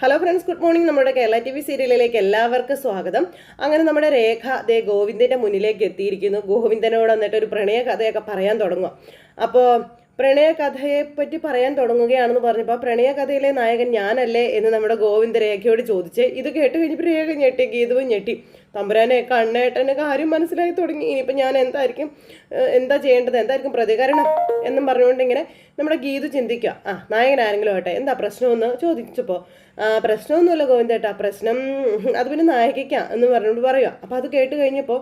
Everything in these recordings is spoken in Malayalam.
ഹലോ ഫ്രണ്ട്സ് ഗുഡ് മോർണിംഗ് നമ്മുടെ കേരള ടി വി സീരിയലിലേക്ക് എല്ലാവർക്കും സ്വാഗതം. അങ്ങനെ നമ്മുടെ രേഖ ദേ ഗോവിന്ദന്റെ മുന്നിലേക്ക് എത്തിയിരിക്കുന്നു. ഗോവിന്ദനോട് എന്നിട്ട് ഒരു പ്രണയ കഥയൊക്കെ പറയാൻ തുടങ്ങും അപ്പോൾ പ്രണയ കഥയെ പറ്റി പറയാൻ തുടങ്ങുകയാണെന്ന് പറഞ്ഞപ്പോൾ പ്രണയകഥയിലെ നായകൻ ഞാനല്ലേ എന്ന് നമ്മുടെ ഗോവിന്ദ രേഖയോട് ചോദിച്ച് ഇത് കേട്ട് കഴിഞ്ഞപ്പോൾ രേഖ ഞെട്ടി ഗീതവും ഞെട്ടി. തമ്പുരാനെ കണ്ണേട്ടന് കാര്യം മനസ്സിലായി തുടങ്ങി. ഇനിയിപ്പോൾ ഞാൻ എന്തായിരിക്കും എന്താ ചെയ്യേണ്ടത് എന്തായിരിക്കും പ്രതികരണം എന്നും പറഞ്ഞുകൊണ്ട് ഇങ്ങനെ നമ്മുടെ ഗീതു ചിന്തിക്കുക. ആ നായകൻ ആരെങ്കിലും ആട്ടെ എന്താ പ്രശ്നമെന്ന് ചോദിച്ചപ്പോൾ പ്രശ്നമൊന്നുമില്ല ഗോവിന്ദേട്ടാ പ്രശ്നം അത് പിന്നെ നായികയ്ക്കാ എന്ന് പറഞ്ഞുകൊണ്ട് പറയുക. അപ്പോൾ അത് കേട്ട് കഴിഞ്ഞപ്പോൾ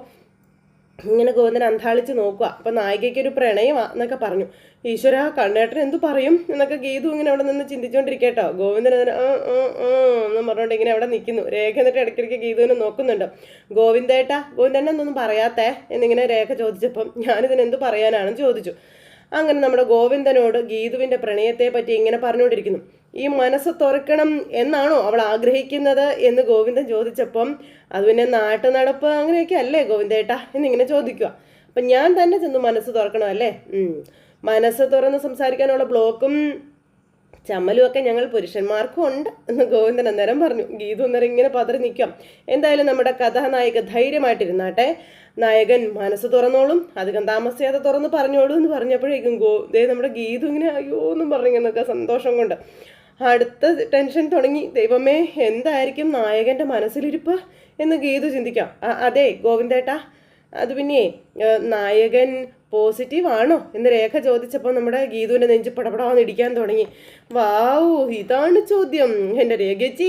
ഇങ്ങനെ ഗോവിന്ദൻ അന്താളിച്ച് നോക്കുക. അപ്പം നായികയ്ക്ക് ഒരു പ്രണയമാ എന്നൊക്കെ പറഞ്ഞു. ഈശ്വര കണ്ണേട്ടൻ എന്തു പറയും? എന്നൊക്കെ ഗീതു ഇങ്ങനെ അവിടെ നിന്ന് ചിന്തിച്ചുകൊണ്ടിരിക്കട്ടോ ഗോവിന്ദൻ അതിന് എന്ന് പറഞ്ഞുകൊണ്ട് ഇങ്ങനെ അവിടെ നിൽക്കുന്നു രേഖ എന്നിട്ട് ഇടയ്ക്കിടയ്ക്ക് ഗീതുവിനെ നോക്കുന്നുണ്ട്. ഗോവിന്ദേട്ട ഗോവിന്ദൻ എന്നൊന്നും പറയാത്തേ? എന്നിങ്ങനെ രേഖ ചോദിച്ചപ്പം ഞാനിതിന് എന്ത് പറയാനാണെന്ന് ചോദിച്ചു. അങ്ങനെ നമ്മുടെ ഗോവിന്ദനോട് ഗീതുവിന്റെ പ്രണയത്തെ പറ്റി ഇങ്ങനെ പറഞ്ഞുകൊണ്ടിരിക്കുന്നു ഈ മനസ്സ് തുറക്കണം എന്നാണോ അവൾ ആഗ്രഹിക്കുന്നത് എന്ന് ഗോവിന്ദൻ ചോദിച്ചപ്പം അത് പിന്നെ നാട്ടു നടപ്പ് അങ്ങനെയൊക്കെ അല്ലേ ഗോവിന്ദേട്ടാ എന്നിങ്ങനെ ചോദിക്കുക. അപ്പം ഞാൻ തന്നെ ചെന്ന് മനസ്സ് തുറക്കണം അല്ലേ? മനസ്സ് തുറന്ന് സംസാരിക്കാനുള്ള ബ്ലോക്കും ചമ്മലും ഒക്കെ ഞങ്ങൾ പുരുഷന്മാർക്കും ഉണ്ട് എന്ന് ഗോവിന്ദൻ അന്നേരം പറഞ്ഞു. ഗീതു അന്നേരം ഇങ്ങനെ പതറി നിൽക്കാം. എന്തായാലും നമ്മുടെ കഥാനായിക ധൈര്യമായിട്ടിരുന്നാട്ടെ. നായകൻ മനസ്സ് തുറന്നോളും അധികം താമസിയാതെ തുറന്ന് പറഞ്ഞോളൂ എന്ന് പറഞ്ഞപ്പോഴേക്കും ഗോ ദേ നമ്മുടെ ഗീതു ഇങ്ങനെ അയ്യോ എന്നും പറഞ്ഞിങ്ങനൊക്കെ സന്തോഷം കൊണ്ട് അടുത്ത ടെൻഷൻ തുടങ്ങി. ദൈവമേ എന്തായിരിക്കും നായകന്റെ മനസ്സിലിരിപ്പ്? എന്ന് ഗീതു ചിന്തിക്കാം. അതെ ഗോവിന്ദേട്ടാ അത് പിന്നെ നായകൻ പോസിറ്റീവ് ആണോ? എന്ന് രേഖ ചോദിച്ചപ്പോൾ നമ്മുടെ ഗീതുവിന്റെ നെഞ്ച് പടപടാന്ന് ഇടിക്കാൻ തുടങ്ങി. വാവു ഇതാണ് ചോദ്യം. എന്റെ രേഖച്ചി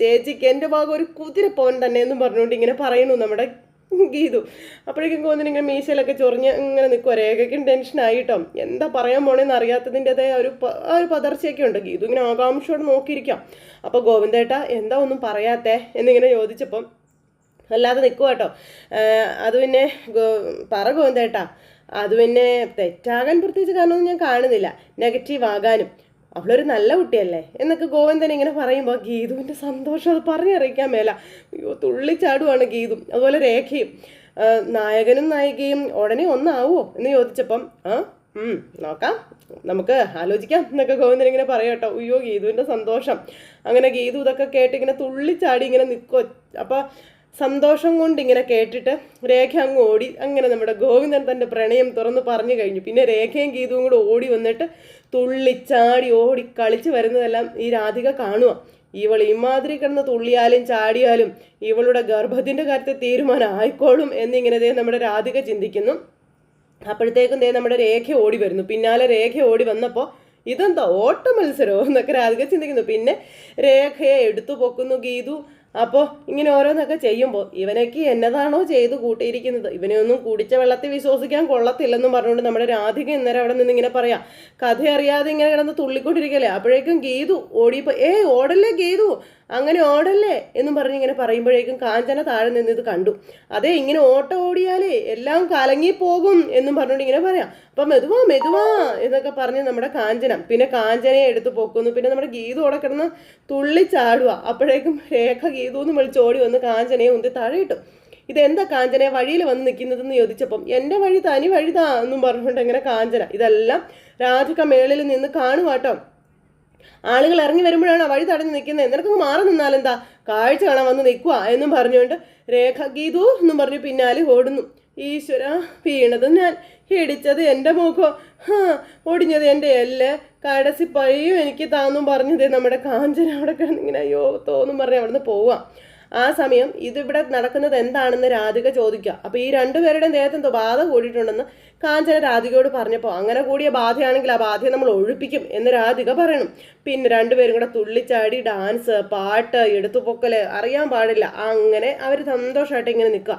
ചേച്ചിക്ക് എന്റെ ഭാഗം ഒരു കുതിരപ്പോൻ തന്നെ എന്ന് പറഞ്ഞുകൊണ്ട് ഇങ്ങനെ പറയുന്നു നമ്മുടെ ഗീതു അപ്പോഴേക്കും കോന്നിന് ഇങ്ങനെ മീശയിലൊക്കെ ചൊറിഞ്ഞ് ഇങ്ങനെ നിൽക്കുക രേഖയ്ക്കും ടെൻഷനായിട്ടോ എന്താ പറയാൻ പോണേന്ന് അറിയാത്തതിന്റെതായ ഒരു ആ ഒരു പതർച്ചയൊക്കെ ഉണ്ട്. ഗീതു ഇങ്ങനെ ആകാംക്ഷയോടെ നോക്കിയിരിക്കാം. അപ്പോൾ ഗോവിന്ദേട്ട എന്താ ഒന്നും പറയാത്തേ? എന്നിങ്ങനെ ചോദിച്ചപ്പം അല്ലാതെ നിൽക്കുക കേട്ടോ. അത് പിന്നെ പറ ഗോവിന്ദേട്ടാ. അത് പിന്നെ തെറ്റാകാൻ പ്രത്യേകിച്ച് കാരണമൊന്നും ഞാൻ കാണുന്നില്ല. നെഗറ്റീവ് ആകാനും. അവളൊരു നല്ല കുട്ടിയല്ലേ? എന്നൊക്കെ ഗോവിന്ദൻ ഇങ്ങനെ പറയുമ്പോൾ ഗീതുവിന്റെ സന്തോഷം അത് പറഞ്ഞറിയിക്കാൻ മേല. അയ്യോ തുള്ളിച്ചാടുവാണ് ഗീതും. അതുപോലെ രേഖയും. നായകനും നായികയും ഉടനെ ഒന്നാവോ എന്ന് ചോദിച്ചപ്പം ആ നോക്കാം. നമുക്ക് ആലോചിക്കാം എന്നൊക്കെ ഗോവിന്ദൻ ഇങ്ങനെ പറയട്ടോ അയ്യോ ഗീതുവിന്റെ സന്തോഷം. അങ്ങനെ ഗീതു ഇതൊക്കെ കേട്ട് ഇങ്ങനെ തുള്ളിച്ചാടി ഇങ്ങനെ നിൽക്കോ അപ്പോൾ സന്തോഷം കൊണ്ട് ഇങ്ങനെ കേട്ടിട്ട് രേഖ അങ്ങ് ഓടി. അങ്ങനെ നമ്മുടെ ഗോവിന്ദൻ തന്റെ പ്രണയം തുറന്ന് പറഞ്ഞു കഴിഞ്ഞു. പിന്നെ രേഖയും ഗീതവും കൂടെ ഓടി വന്നിട്ട് തുള്ളിച്ചാടി ഓടി കളിച്ച് വരുന്നതെല്ലാം ഈ രാധിക കാണുക ഇവൾ ഇമാതിരി കിടന്ന് തുള്ളിയാലും ചാടിയാലും ഇവളുടെ ഗർഭത്തിന്റെ കാര്യത്തെ തീരുമാനം ആയിക്കോളും എന്നിങ്ങനെ ദേ നമ്മുടെ രാധിക ചിന്തിക്കുന്നു. അപ്പോഴത്തേക്കും ദേ നമ്മുടെ രേഖ ഓടി വരുന്നു. പിന്നാലെ രേഖ ഓടി വന്നപ്പോൾ ഇതെന്താ ഓട്ട മത്സരമോ എന്നൊക്കെ രാധിക ചിന്തിക്കുന്നു. പിന്നെ രേഖയെ എടുത്തു പൊക്കുന്നു ഗീതു. അപ്പോൾ ഇങ്ങനെ ഓരോന്നൊക്കെ ചെയ്യുമ്പോൾ ഇവനൊക്കെ എന്നതാണോ ചെയ്ത് കൂട്ടിയിരിക്കുന്നത്? ഇവനെയൊന്നും കുടിച്ച വെള്ളത്തിൽ വിശ്വസിക്കാൻ കൊള്ളത്തില്ലെന്നും പറഞ്ഞുകൊണ്ട് നമ്മുടെ രാധിക ഇന്നേരം അവിടെ നിന്ന് ഇങ്ങനെ പറയാം കഥ അറിയാതെ ഇങ്ങനെ കിടന്ന് തുള്ളിക്കൊണ്ടിരിക്കല്ലേ? അപ്പോഴേക്കും ഗീതു ഓടിയപ്പോൾ ഏയ് ഓടല്ലേ ഗീതു? അങ്ങനെ ഓടല്ലേ എന്നും പറഞ്ഞ് ഇങ്ങനെ പറയുമ്പോഴേക്കും കാഞ്ചന താഴെ നിന്ന് ഇത് കണ്ടു. അതെ ഇങ്ങനെ ഓട്ടം ഓടിയാലേ എല്ലാം കലങ്ങി പോകും എന്നും പറഞ്ഞുകൊണ്ട് ഇങ്ങനെ പറയാം. അപ്പം മെതുവാ മെതുവാ എന്നൊക്കെ പറഞ്ഞ് നമ്മുടെ കാഞ്ചന പിന്നെ കാഞ്ചനയെ എടുത്ത് പൊക്കുന്നു. പിന്നെ നമ്മുടെ ഗീതു അവിടെ കിടന്ന് തുള്ളി ചാടുക അപ്പോഴേക്കും രേഖ ഗീതു എന്ന് വിളിച്ച് ഓടി വന്ന് കാഞ്ചനയെ ഉന്തി താഴെ ഇട്ടു ഇതെന്താ കാഞ്ചന? വഴിയിൽ വന്ന് നിൽക്കുന്നതെന്ന് ചോദിച്ചപ്പം എന്റെ വഴി തനി വഴിതാ എന്നും പറഞ്ഞുകൊണ്ട് ഇങ്ങനെ കാഞ്ചന. ഇതെല്ലാം രാധിക മേളിൽ നിന്ന് കാണുവാട്ടോ. ആളുകൾ ഇറങ്ങി വരുമ്പോഴാണ് വഴി തടഞ്ഞു നിൽക്കുന്നത്. നിനക്കങ്ങ് മാറി നിന്നാലെന്താ കാഴ്ച കാണാൻ വന്ന് നിൽക്കുക എന്നും പറഞ്ഞുകൊണ്ട് രേഖ ഗീതു എന്നും പറഞ്ഞ് പിന്നാലെ ഓടുന്നു. ഈശ്വര വീണത് ഞാൻ. ഇടിച്ചത് എന്റെ മുഖം. ഒടിഞ്ഞത് എന്റെ എല്ല്. കടസി പഴിയും എനിക്ക് താന്നും പറഞ്ഞത് നമ്മുടെ കാഞ്ചന അവിടെ കിടന്നിങ്ങനെ അയ്യോ തോന്നും പറഞ്ഞ് അവിടെ നിന്ന് പോവാം. ആ സമയം ഇതിവിടെ നടക്കുന്നത് എന്താണെന്ന് രാധിക ചോദിക്കുക. അപ്പോൾ ഈ രണ്ടുപേരുടെയും ദേഹത്ത് എന്തോ ബാധ കൂടിയിട്ടുണ്ടെന്ന് കാഞ്ചന രാധികയോട് പറഞ്ഞപ്പോൾ അങ്ങനെ കൂടിയ ബാധയാണെങ്കിൽ ആ ബാധയെ നമ്മൾ ഒഴിപ്പിക്കും എന്ന് രാധിക പറയണം. പിന്നെ രണ്ടുപേരും കൂടെ തുള്ളിച്ചാടി ഡാൻസ് പാട്ട് എടുത്തുപൊക്കൽ അറിയാൻ പാടില്ല. അങ്ങനെ അവർ സന്തോഷമായിട്ട് ഇങ്ങനെ നിൽക്കുക.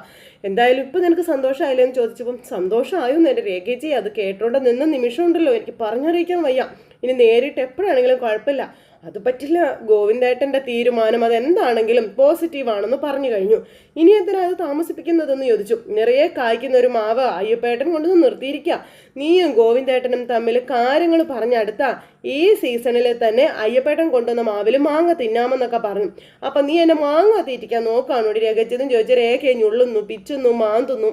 എന്തായാലും ഇപ്പം നിനക്ക് സന്തോഷമായില്ലേ എന്ന് ചോദിച്ചപ്പം സന്തോഷമായോ എന്ന് എന്റെ രേഖേജി അത് കേട്ടോണ്ട് നിന്ന നിമിഷമുണ്ടല്ലോ. എനിക്ക് പറഞ്ഞറിയിക്കാൻ വയ്യ. ഇനി നേരിട്ട് എപ്പോഴാണെങ്കിലും കുഴപ്പമില്ല. അത് പറ്റില്ല. ഗോവിന്ദേട്ടന്റെ തീരുമാനം അതെന്താണെങ്കിലും പോസിറ്റീവ് ആണെന്ന് പറഞ്ഞു കഴിഞ്ഞു. ഇനി എന്തിനാ അത് താമസിപ്പിക്കുന്നതെന്ന് ചോദിച്ചു. നിറയെ കായ്ക്കുന്ന ഒരു മാവ് അയ്യപ്പേട്ടൻ കൊണ്ടൊന്ന് നിർത്തിയിരിക്കുക നീയും ഗോവിന്ദേട്ടനും തമ്മിൽ കാര്യങ്ങൾ പറഞ്ഞടുത്ത ഈ സീസണിൽ തന്നെ അയ്യപ്പേട്ടൻ കൊണ്ടുവന്ന മാവിൽ മാങ്ങ തിന്നാമെന്നൊക്കെ പറഞ്ഞു. അപ്പം നീ എന്നെ മാങ്ങ തീറ്റിക്കാൻ നോക്കാണോടി രേഖച്ചതും ചോദിച്ചു രേഖയെ ഞുള്ളുന്നു പിച്ചുന്നു മാന്തുന്നു.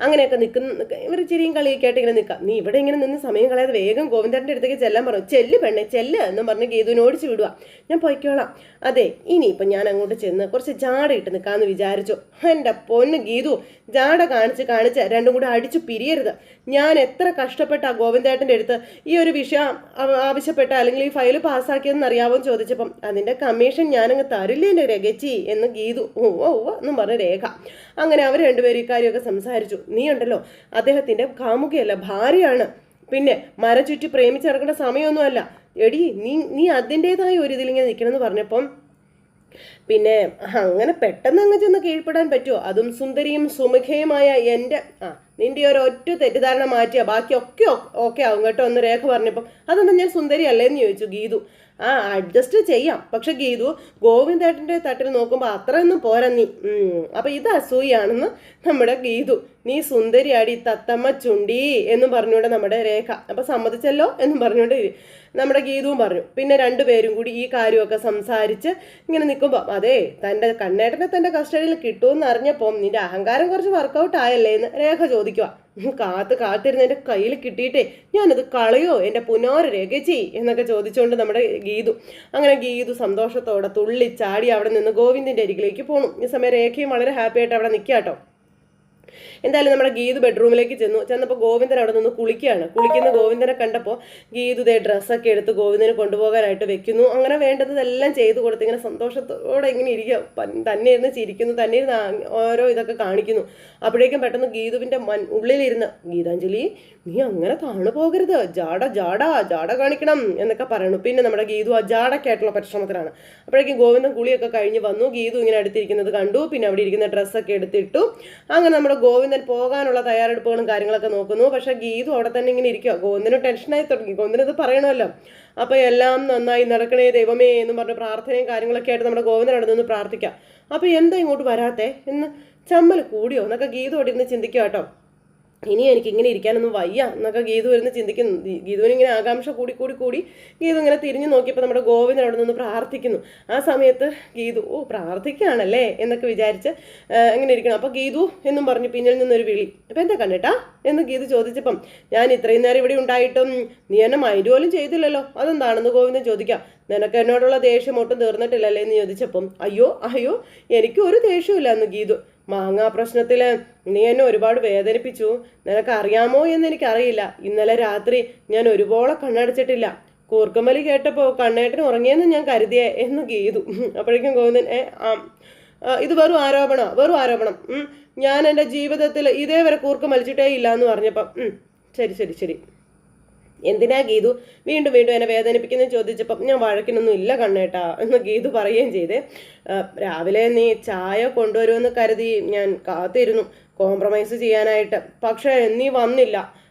അങ്ങനെയൊക്കെ നിൽക്കുന്ന ഇവർ ചിരിയും കളിയൊക്കെ ആയിട്ട് ഇങ്ങനെ നിൽക്കാം. നീ ഇവിടെ ഇങ്ങനെ നിന്ന് സമയം കളയാതെ വേഗം ഗോവിന്ദന്റെ അടുത്തേക്ക് ചെല്ലാൻ പറഞ്ഞു ചെല്ല് പെണ്ണെ ചെല്ല് എന്നും പറഞ്ഞ് ഗീതുവിനെ ഓടിച്ചു വിടുക ഞാൻ പൊയ്ക്കോളാം. അതെ ഇനി ഇപ്പം ഞാൻ അങ്ങോട്ട് ചെന്ന് കുറച്ച് ജാട ഇട്ട് നിൽക്കാമെന്ന് വിചാരിച്ചു. എന്റെ പൊന്ന് ഗീതു ജാട കാണിച്ച് കാണിച്ച് രണ്ടും കൂടെ അടിച്ചു പിരിയരുത്. ഞാൻ എത്ര കഷ്ടപ്പെട്ട ആ ഗോവിന്ദേട്ടന്റെ അടുത്ത് ഈ ഒരു വിഷയം ആവശ്യപ്പെട്ട അല്ലെങ്കിൽ ഈ ഫയൽ പാസ്സാക്കിയതെന്ന് അറിയാമോ എന്ന് ചോദിച്ചപ്പം അതിന്റെ കമ്മീഷൻ ഞാനങ്ങ് തരില്ല എന്റെ രഗച്ചി എന്ന് ഗീതു ഓ ഓ എന്നും പറഞ്ഞ രേഖ. അങ്ങനെ അവർ രണ്ടുപേരും ഇക്കാര്യമൊക്കെ സംസാരിച്ചു. നീ ഉണ്ടല്ലോ അദ്ദേഹത്തിന്റെ കാമുകയല്ല ഭാര്യയാണ്. പിന്നെ മരം ചുറ്റി പ്രേമിച്ച് നടക്കേണ്ട സമയമൊന്നുമല്ല. എടി നീ നീ അതിന്റെതായ ഒരു ഇതിലിങ്ങനെ നിൽക്കണമെന്ന് പറഞ്ഞപ്പം പിന്നെ അങ്ങനെ പെട്ടെന്ന് അങ്ങ് ചെന്ന് കീഴ്പ്പെടാൻ പറ്റുമോ അതും സുന്ദരിയും സുമുഖയുമായ എന്റെ ആ നിന്റെ ഒരു ഒറ്റ തെറ്റിദ്ധാരണ മാറ്റിയാൽ ബാക്കിയൊക്കെ ഓക്കെ ആവും കേട്ടോ എന്ന് രേഖ പറഞ്ഞപ്പം. അതൊന്നും ഞാൻ സുന്ദരി അല്ലേന്ന് ചോദിച്ചു ഗീതു. ആ അഡ്ജസ്റ്റ് ചെയ്യാം. പക്ഷെ ഗീതു ഗോവിന്ദേട്ടന്റെ തട്ടിൽ നോക്കുമ്പോൾ അത്രയൊന്നും പോരാ നീ. അപ്പം ഇത് അസൂയാണെന്ന് നമ്മുടെ ഗീതു. നീ സുന്ദരിയാടി തത്തമ്മ ചുണ്ടി എന്നും പറഞ്ഞുകൊണ്ട് നമ്മുടെ രേഖ. അപ്പൊ സമ്മതിച്ചല്ലോ എന്നും പറഞ്ഞുകൊണ്ട് നമ്മുടെ ഗീതുവും പറഞ്ഞു. പിന്നെ രണ്ടുപേരും കൂടി ഈ കാര്യമൊക്കെ സംസാരിച്ച് ഇങ്ങനെ നിൽക്കുമ്പോൾ അതെ തന്റെ കണ്ണേട്ടനെ തന്റെ കസ്റ്റഡിയിൽ കിട്ടുമെന്ന് അറിഞ്ഞപ്പോൾ നിന്റെ അഹങ്കാരം കുറച്ച് വർക്കൗട്ട് ആയല്ലേ എന്ന് രേഖ ചോദിക്കുക കാത്ത് കാത്തിരുന്ന് എന്റെ കയ്യിൽ കിട്ടിയിട്ടേ ഞാനത് കളയോ? എന്റെ പുനോര എന്നൊക്കെ ചോദിച്ചുകൊണ്ട് നമ്മുടെ ഗീതു അങ്ങനെ ഗീതു സന്തോഷത്തോടെ തുള്ളി ചാടി അവിടെ നിന്ന് ഗോവിന്ദിന്റെ അരികിലേക്ക് പോണു. ഈ സമയം രേഖയും വളരെ ഹാപ്പി ആയിട്ട് അവിടെ നിൽക്കുക കേട്ടോ. എന്തായാലും നമ്മുടെ ഗീതു ബെഡ്റൂമിലേക്ക് ചെന്നു. ചെന്നപ്പോൾ ഗോവിന്ദൻ അവിടെ നിന്ന് കുളിക്കുകയാണ്. കുളിക്കുന്ന ഗോവിന്ദനെ കണ്ടപ്പോൾ ഗീതു ദേ ഡ്രസ്സൊക്കെ എടുത്ത് ഗോവിന്ദനെ കൊണ്ടുപോകാനായിട്ട് വെക്കുന്നു. അങ്ങനെ വേണ്ടതെല്ലാം ചെയ്തു കൊടുത്ത് ഇങ്ങനെ സന്തോഷത്തോടെ ഇങ്ങനെ ഇരിക്കുക. തന്നെ ഇരുന്ന് ചിരിക്കുന്നു. തന്നെ ഇരുന്ന് ഓരോ ഇതൊക്കെ കാണിക്കുന്നു. അപ്പോഴേക്കും പെട്ടെന്ന് ഗീതുവിന്റെ മൻ ഉള്ളിലിരുന്ന് ഗീതാഞ്ജലി നീ അങ്ങനെ താണു പോകരുത്. ജാട ജാട ജാട കാണിക്കണം എന്നൊക്കെ പറയണു. പിന്നെ നമ്മുടെ ഗീതു ആ ജാടക്കായിട്ടുള്ള പരിശ്രമത്തിലാണ്. അപ്പോഴേക്കും ഗോവിന്ദൻ കുളിയൊക്കെ കഴിഞ്ഞ് വന്നു. ഗീതു ഇങ്ങനെ അടുത്തിരിക്കുന്നത് കണ്ടു. പിന്നെ അവിടെ ഇരിക്കുന്ന ഡ്രസ്സൊക്കെ എടുത്തിട്ടു. അങ്ങനെ നമ്മുടെ ഗോവിന്ദൻ പോകാനുള്ള തയ്യാറെടുപ്പുകളും കാര്യങ്ങളൊക്കെ നോക്കുന്നു. പക്ഷെ ഗീതു അവിടെ തന്നെ ഇങ്ങനെ ഇരിക്കുക ഗോവിന്ദന് ടെൻഷനായി തുടങ്ങി. ഗോവിന്ദൻ ഇത് പറയണമല്ലോ. അപ്പോൾ എല്ലാം നന്നായി നടക്കണേ ദൈവമേ എന്ന് പറഞ്ഞ പ്രാർത്ഥനയും കാര്യങ്ങളൊക്കെ ആയിട്ട് നമ്മുടെ ഗോവിന്ദൻ അവിടെ നിന്ന് പ്രാർത്ഥിക്കാം. അപ്പോൾ എന്താ ഇങ്ങോട്ട് വരാത്തേ? എന്ന് ചമ്മൽ കൂടിയോ? എന്നൊക്കെ ഗീതു അവിടെ ഇരുന്ന് ചിന്തിക്കുക കേട്ടോ. ഇനി എനിക്ക് ഇങ്ങനെ ഇരിക്കാനൊന്നും വയ്യ എന്നൊക്കെ ഗീതു വരുന്ന ചിന്തിക്കുന്നു ഗീതുവിന് ഇങ്ങനെ ആകാംക്ഷ കൂടി കൂടി കൂടി ഗീതു ഇങ്ങനെ തിരിഞ്ഞു നോക്കിയപ്പോൾ നമ്മുടെ ഗോവിന്ദൻ അവിടെ നിന്ന് പ്രാർത്ഥിക്കുന്നു. ആ സമയത്ത് ഗീതു ഓ പ്രാർത്ഥിക്കുകയാണല്ലേ? എന്നൊക്കെ വിചാരിച്ച് ഇങ്ങനെ ഇരിക്കണം. അപ്പോൾ ഗീതു എന്നും പറഞ്ഞു പിന്നിൽ നിന്നൊരു വിളി. അപ്പോൾ എന്താ കണ്ടിട്ടാ എന്ന് ഗീതു ചോദിച്ചപ്പം ഞാൻ ഇത്രയും നേരം ഇവിടെ ഉണ്ടായിട്ടും നീ എന്നെ മൈൻഡ് പോലും ചെയ്തില്ലല്ലോ. അതെന്താണെന്ന് ഗോവിന്ദൻ ചോദിക്കാം. നിനക്ക് എന്നോടുള്ള ദേഷ്യം ഒട്ടും തീർന്നിട്ടില്ലല്ലേ? എന്ന് ചോദിച്ചപ്പം അയ്യോ അയ്യോ എനിക്ക് ഒരു ദേഷ്യമില്ല എന്ന് ഗീതു മാങ്ങാ പ്രശ്നത്തിൽ നീ എന്നെ ഒരുപാട് വേദനിപ്പിച്ചു നിനക്ക് അറിയാമോ എന്ന് എനിക്കറിയില്ല ഇന്നലെ രാത്രി ഞാൻ ഒരുപോലെ കണ്ണടച്ചിട്ടില്ല കൂർക്കമലി കേട്ടപ്പോൾ കണ്ണേട്ടൻ ഉറങ്ങിയെന്ന് ഞാൻ കരുതിയേ എന്ന് ഗീതു അപ്പോഴേക്കും ഗോവിന്ദൻ ഏ ആ ഇത് വെറും ആരോപണം വെറും ആരോപണം. ഞാൻ എന്റെ ജീവിതത്തിൽ ഇതേവരെ കൂർക്കം വലിച്ചിട്ടേ ഇല്ല എന്ന് പറഞ്ഞപ്പം. ശരി ശരി ശരി എന്തിനാ ഗീതു വീണ്ടും വീണ്ടും എന്നെ വേദനിപ്പിക്കുന്നത് ചോദിച്ചപ്പം ഞാൻ വഴക്കിനൊന്നും ഇല്ല കണ്ണേട്ടാ എന്ന് ഗീതു പറയുകയും ചെയ്തേ. രാവിലെ നീ ചായ കൊണ്ടുവരുമെന്ന് കരുതി ഞാൻ കാത്തിരുന്നു. കോംപ്രമൈസ് ചെയ്യാനായിട്ട്. പക്ഷേ നീ വന്നില്ല.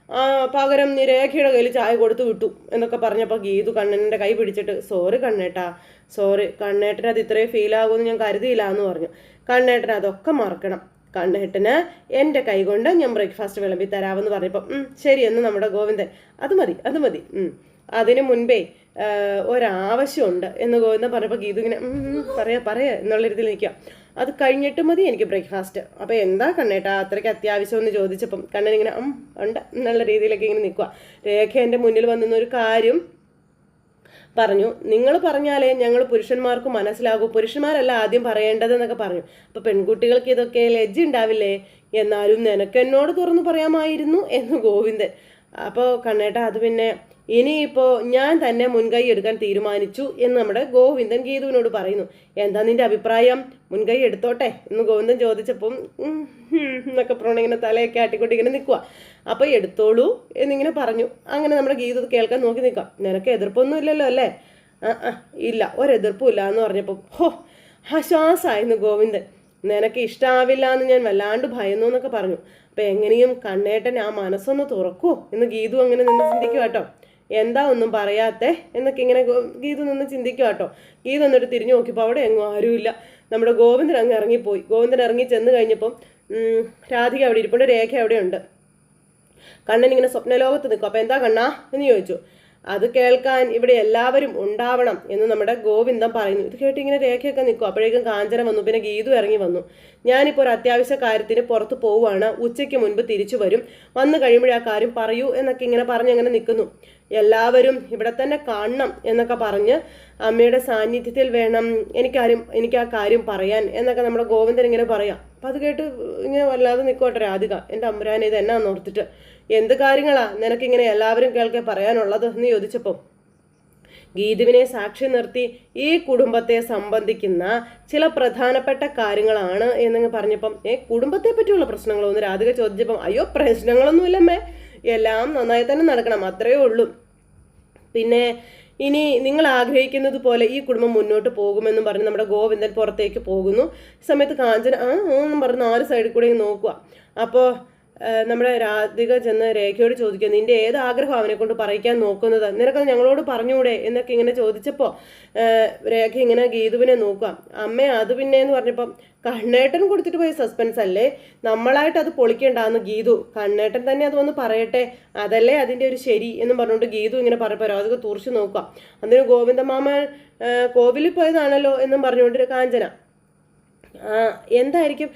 പകരം നീ രേഖയുടെ കയ്യിൽ ചായ കൊടുത്തു വിട്ടു എന്നൊക്കെ പറഞ്ഞപ്പോൾ ഗീതു കണ്ണന്റെ കൈ പിടിച്ചിട്ട് സോറി കണ്ണേട്ടാ സോറി. കണ്ണേട്ടനത് ഇത്രയും ഫീൽ ആകുമെന്ന് ഞാൻ കരുതിയില്ല എന്ന് പറഞ്ഞു. കണ്ണേട്ടൻ അതൊക്കെ മറക്കണം. കണ്ണേട്ടന് എന്റെ കൈ കൊണ്ട് ഞാൻ ബ്രേക്ക്ഫാസ്റ്റ് വിളമ്പി തരാമെന്ന് പറഞ്ഞപ്പോൾ "ഉം, ശരി എന്ന് നമ്മുടെ ഗോവിന്ദൻ അത് മതി അത് മതി. അതിന് മുൻപേ ഒരാവശ്യമുണ്ട് എന്ന് ഗോവിന്ദൻ പറഞ്ഞപ്പോൾ ഗീതു ഇങ്ങനെ "ഉം, ഉം, പറയാ പറയാ എന്നുള്ള രീതിയിൽ നിൽക്കുക അത് കഴിഞ്ഞിട്ട് മതി എനിക്ക് ബ്രേക്ക്ഫാസ്റ്റ് അപ്പോൾ എന്താ കണ്ണേട്ടാ അത്രയ്ക്ക് അത്യാവശ്യം എന്ന് ചോദിച്ചപ്പം കണ്ണൻ ഇങ്ങനെ ഉണ്ട് എന്നുള്ള രീതിയിലൊക്കെ ഇങ്ങനെ നിൽക്കുക രേഖ എന്റെ മുന്നിൽ വന്നിരുന്ന ഒരു കാര്യം പറഞ്ഞു നിങ്ങൾ പറഞ്ഞാലേ ഞങ്ങൾ പുരുഷന്മാർക്ക് മനസ്സിലാകൂ. പുരുഷന്മാരല്ല ആദ്യം പറയേണ്ടതെന്നൊക്കെ പറഞ്ഞു. അപ്പോൾ പെൺകുട്ടികൾക്ക് ഇതൊക്കെ ലജ്ജ ഉണ്ടാവില്ലേ? എന്നാലും നിനക്ക് എന്നോട് തുറന്നു പറയാമായിരുന്നു എന്ന് ഗോവിന്ദൻ അപ്പോൾ കണ്ണേട്ട അത് പിന്നെ ഇനിയിപ്പോൾ ഞാൻ തന്നെ മുൻകൈ എടുക്കാൻ തീരുമാനിച്ചു എന്ന് നമ്മുടെ ഗോവിന്ദൻ ഗീതുവിനോട് പറയുന്നു. എന്താ നിന്റെ അഭിപ്രായം? മുൻകൈ എടുത്തോട്ടെ എന്ന് ഗോവിന്ദൻ ചോദിച്ചപ്പം എന്നൊക്കെ പറഞ്ഞു ഇങ്ങനെ തലയൊക്കെ ആട്ടിക്കൊണ്ട് ഇങ്ങനെ നിൽക്കുക അപ്പോൾ എടുത്തോളൂ എന്നിങ്ങനെ പറഞ്ഞു. അങ്ങനെ നമ്മുടെ ഗീത കേൾക്കാൻ നോക്കി നിൽക്കാം. നിനക്ക് എതിർപ്പൊന്നും ഇല്ലല്ലോ അല്ലേ? ആ ഇല്ല ഒരെതിർപ്പും ഇല്ല എന്ന് പറഞ്ഞപ്പോൾ ഹോ ആശ്വാസമായിരുന്നു ഗോവിന്ദൻ. നിനക്ക് ഇഷ്ടാവില്ല എന്ന് ഞാൻ വല്ലാണ്ട് ഭയന്നു എന്നൊക്കെ പറഞ്ഞു. അപ്പം എങ്ങനെയും കണ്ണേട്ടൻ ആ മനസ്സൊന്ന് തുറക്കൂ എന്ന് ഗീതു അങ്ങനെ നിന്ന് ചിന്തിക്കുക കേട്ടോ എന്താ ഒന്നും പറയാത്തെ എന്നൊക്കെ ഇങ്ങനെ ഗീതു നിന്ന് ചിന്തിക്കുക കേട്ടോ ഗീതു എന്നിട്ട് തിരിഞ്ഞു നോക്കിയപ്പോൾ അവിടെ എങ്ങും ആരുമില്ല. നമ്മുടെ ഗോവിന്ദൻ അങ്ങ് ഇറങ്ങിപ്പോയി. ഗോവിന്ദൻ ഇറങ്ങി ചെന്ന് കഴിഞ്ഞപ്പം രാധിക അവിടെ ഇരിപ്പുണ്ട് രേഖ അവിടെ ഉണ്ട്. കണ്ണൻ ഇങ്ങനെ സ്വപ്നലോകത്ത് നിൽക്കും. അപ്പോൾ എന്താ കണ്ണാ? എന്ന് ചോദിച്ചു. അത് കേൾക്കാൻ ഇവിടെ എല്ലാവരും ഉണ്ടാവണം എന്ന് നമ്മുടെ ഗോവിന്ദം പറയുന്നു. ഇത് കേട്ട് ഇങ്ങനെ രേഖയൊക്കെ നിൽക്കും. അപ്പോഴേക്കും കാഞ്ചന വന്നു. പിന്നെ ഗീതു ഇറങ്ങി വന്നു. ഞാനിപ്പോൾ ഒരു അത്യാവശ്യ കാര്യത്തിന് പുറത്ത് പോവുകയാണ്. ഉച്ചയ്ക്ക് മുൻപ് തിരിച്ചു വരും. വന്നു കഴിയുമ്പോഴേ ആ കാര്യം പറയൂ എന്നൊക്കെ ഇങ്ങനെ പറഞ്ഞ് അങ്ങനെ നിൽക്കുന്നു. എല്ലാവരും ഇവിടെ തന്നെ കാണണം എന്നൊക്കെ പറഞ്ഞ് അമ്മയുടെ സാന്നിധ്യത്തിൽ വേണം എനിക്കാരും എനിക്ക് ആ കാര്യം പറയാൻ എന്നൊക്കെ നമ്മുടെ ഗോവിന്ദൻ ഇങ്ങനെ പറയാം. അപ്പം അത് കേട്ട് ഇങ്ങനെ വല്ലാതെ നിൽക്കോട്ടെ രാധിക. എന്റെ അമ്പുരാനെ ഇത് എന്നാന്ന് ഓർത്തിട്ട്. എന്ത് കാര്യങ്ങളാ നിനക്കിങ്ങനെ എല്ലാവരും കേൾക്കെ പറയാനുള്ളത് എന്ന് ചോദിച്ചപ്പോൾ ഗീതുവിനെ സാക്ഷി നിർത്തി ഈ കുടുംബത്തെ സംബന്ധിക്കുന്ന ചില പ്രധാനപ്പെട്ട കാര്യങ്ങളാണ് എന്നങ്ങ് പറഞ്ഞപ്പം ഏ കുടുംബത്തെ പറ്റിയുള്ള പ്രശ്നങ്ങളൊന്നും? രാധിക ചോദിച്ചപ്പം അയ്യോ പ്രശ്നങ്ങളൊന്നുമില്ലമ്മേ. എല്ലാം നന്നായി തന്നെ നടക്കണം അത്രയേ ഉള്ളൂ. പിന്നെ ഇനി നിങ്ങൾ ആഗ്രഹിക്കുന്നത് പോലെ ഈ കുടുംബം മുന്നോട്ട് പോകുമെന്നും പറഞ്ഞ് നമ്മുടെ ഗോവിന്ദൻ പുറത്തേക്ക് പോകുന്നു. സമയത്ത് കാഞ്ചന ആ എന്നും പറഞ്ഞ് നാല് സൈഡിൽ കൂടെ നോക്കുക. അപ്പോൾ നമ്മുടെ രാധിക ചെന്ന് രേഖയോട് ചോദിക്കുക നിന്റെ ഏത് ആഗ്രഹം അവനെ കൊണ്ട് പറയിക്കാൻ നോക്കുന്നത്? നിനക്കത് ഞങ്ങളോട് പറഞ്ഞുകൂടെ? എന്നൊക്കെ ഇങ്ങനെ ചോദിച്ചപ്പോൾ രേഖ ഇങ്ങനെ ഗീതുവിനെ നോക്കുക. അമ്മ അത് പിന്നെ എന്ന് പറഞ്ഞപ്പോൾ കണ്ണേട്ടൻ കൊടുത്തിട്ട് പോയ സസ്പെൻസ് അല്ലേ? നമ്മളായിട്ട് അത് പൊളിക്കണ്ടാന്ന് ഗീതു. കണ്ണേട്ടൻ തന്നെ അത് വന്ന് പറയട്ടെ. അതല്ലേ അതിന്റെ ഒരു ശരി എന്നും പറഞ്ഞുകൊണ്ട് ഗീതു ഇങ്ങനെ പറഞ്ഞപ്പോൾ അതൊക്കെ തുറച്ചു നോക്കുക. അന്നേരം ഗോവിന്ദമാമൻ കോവിലിൽ പോയതാണല്ലോ എന്നും പറഞ്ഞുകൊണ്ട് കാഞ്ചന. എന്തായിരിക്കും?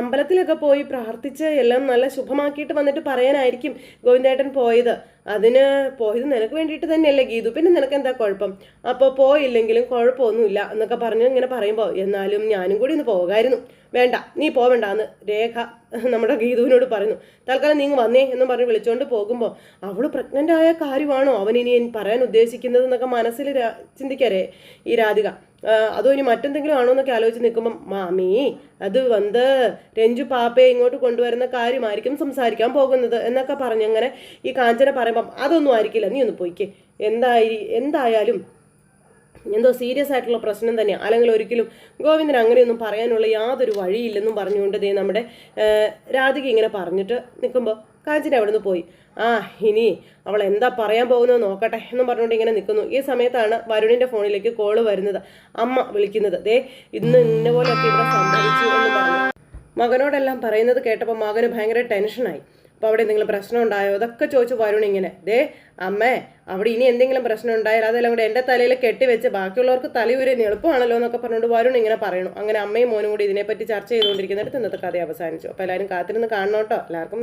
അമ്പലത്തിലൊക്കെ പോയി പ്രാർത്ഥിച്ച് എല്ലാം നല്ല ശുഭമാക്കിയിട്ട് വന്നിട്ട് പറയാനായിരിക്കും ഗോവിന്ദേട്ടൻ പോയത്. അതിന് പോയത് നിനക്ക് വേണ്ടിയിട്ട് തന്നെയല്ലേ ഗീതു? പിന്നെ നിനക്ക് എന്താ കുഴപ്പം? അപ്പോൾ പോയില്ലെങ്കിലും കുഴപ്പമൊന്നുമില്ല എന്നൊക്കെ പറഞ്ഞ് ഇങ്ങനെ പറയുമ്പോൾ എന്നാലും ഞാനും കൂടി ഒന്ന് പോകായിരുന്നു. വേണ്ട നീ പോവണ്ട എന്ന് രേഖ നമ്മുടെ ഗീതുവിനോട് പറയുന്നു. തൽക്കാലം നീ വന്നേ എന്ന് പറഞ്ഞ് വിളിച്ചുകൊണ്ട് പോകുമ്പോൾ അവൾ പ്രഗ്നന്റ് ആയ കാര്യമാണോ അവൻ ഇനി പറയാൻ ഉദ്ദേശിക്കുന്നത് എന്നൊക്കെ മനസ്സിൽ ചിന്തിക്കാരേ ഈ രാധിക. അതോ ഇനി മറ്റെന്തെങ്കിലും ആണോ എന്നൊക്കെ ആലോചിച്ച് നിൽക്കുമ്പം മാമി അത് വന്ന് രഞ്ജു പാപ്പയെ ഇങ്ങോട്ട് കൊണ്ടുവരുന്ന കാര്യമായിരിക്കും സംസാരിക്കാൻ പോകുന്നത് എന്നൊക്കെ പറഞ്ഞങ്ങനെ ഈ കാഞ്ചന പറയുമ്പം അതൊന്നും ആയിരിക്കില്ല. നീ ഒന്ന് പോയിക്കേ. എന്തായി എന്തായാലും എന്തോ സീരിയസ് ആയിട്ടുള്ള പ്രശ്നം തന്നെയാണ് അല്ലെങ്കിൽ ഒരിക്കലും ഗോവിന്ദൻ അങ്ങനെയൊന്നും പറയാനുള്ള യാതൊരു വഴിയില്ലെന്നും പറഞ്ഞുകൊണ്ട് ദേ നമ്മുടെ രാധിക ഇങ്ങനെ പറഞ്ഞിട്ട് നിൽക്കുമ്പോൾ കാഞ്ചന അവിടെ നിന്ന് പോയി. ആ ഇനി അവൾ എന്താ പറയാൻ പോകുന്നത് നോക്കട്ടെ എന്നും പറഞ്ഞുകൊണ്ട് ഇങ്ങനെ നിൽക്കുന്നു. ഈ സമയത്താണ് വരുണിന്റെ ഫോണിലേക്ക് കോൾ വരുന്നത്. അമ്മ വിളിക്കുന്നത്. ദേ ഇന്ന് ഇന്ന പോലെയൊക്കെ ഇവിടെ സംഭവിച്ചു എന്ന് പറഞ്ഞു. മകനോടെല്ലാം പറയുന്നത് കേട്ടപ്പോൾ മകന് ഭയങ്കര ടെൻഷനായി അപ്പോൾ അവിടെ എന്തെങ്കിലും പ്രശ്നം ഉണ്ടായോ? അതൊക്കെ ചോദിച്ചു വരുൺ ഇങ്ങനെ. ദേ അമ്മേ അവിടെ ഇനി എന്തെങ്കിലും പ്രശ്നം ഉണ്ടായാൽ അതെല്ലാം കൂടെ എന്റെ തലയിൽ കെട്ടിവെച്ച് ബാക്കിയുള്ളവർക്ക് തലയൂരാൻ എളുപ്പമാണല്ലോ എന്നൊക്കെ പറഞ്ഞുകൊണ്ട് വരുൺ ഇങ്ങനെ പറയണു അങ്ങനെ അമ്മയും മോനും കൂടി ഇതിനെപ്പറ്റി ചർച്ച ചെയ്തുകൊണ്ടിരിക്കുന്നിടത്ത് ഇന്നത്തെ കഥ അവസാനിച്ചു. അപ്പോൾ എല്ലാവരും കാത്തിരുന്ന് കാണണോട്ടോ എല്ലാവർക്കും